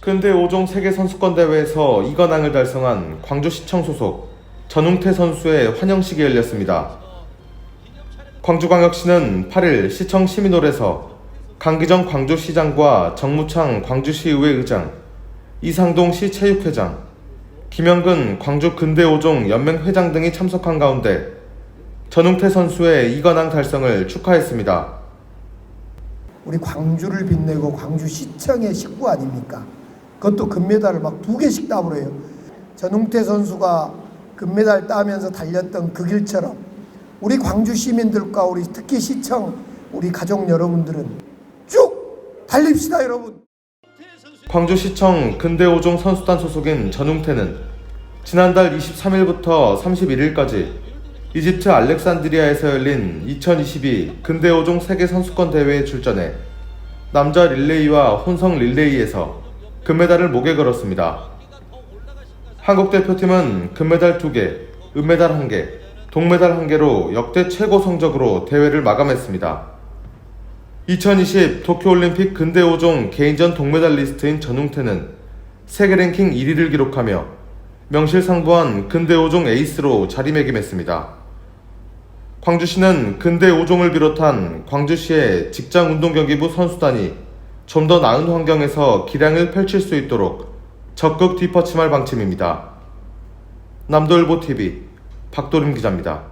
근대 5종 세계 선수권 대회에서 이관왕을 달성한 광주시청 소속 전웅태 선수의 환영식이 열렸습니다. 광주광역시는 8일 시청 시민홀에서 강기정 광주시장과 정무창 광주시의회 의장, 이상동 시 체육회장, 김영근 광주 근대 5종 연맹 회장 등이 참석한 가운데 전웅태 선수의 이관왕 달성을 축하했습니다. 우리 광주를 빛내고 광주시청의 식구 아닙니까? 그것도 금메달을 막 두 개씩 따으로 해요. 전웅태 선수가 금메달 따면서 달렸던 그 길처럼 우리 광주 시민들과 우리 특히 시청 우리 가족 여러분들은 쭉 달립시다 여러분. 광주시청 근대 5종 선수단 소속인 전웅태는 지난달 23일부터 31일까지 이집트 알렉산드리아에서 열린 2022 근대 5종 세계 선수권 대회에 출전해 남자 릴레이와 혼성 릴레이에서 금메달을 목에 걸었습니다. 한국 대표팀은 금메달 2개, 은메달 1개, 동메달 1개로 역대 최고 성적으로 대회를 마감했습니다. 2020 도쿄올림픽 근대 5종 개인전 동메달리스트인 전웅태는 세계 랭킹 1위를 기록하며 명실상부한 근대 5종 에이스로 자리매김했습니다. 광주시는 근대 5종을 비롯한 광주시의 직장운동경기부 선수단이 좀 더 나은 환경에서 기량을 펼칠 수 있도록 적극 뒷받침할 방침입니다. 남도일보TV 박도림 기자입니다.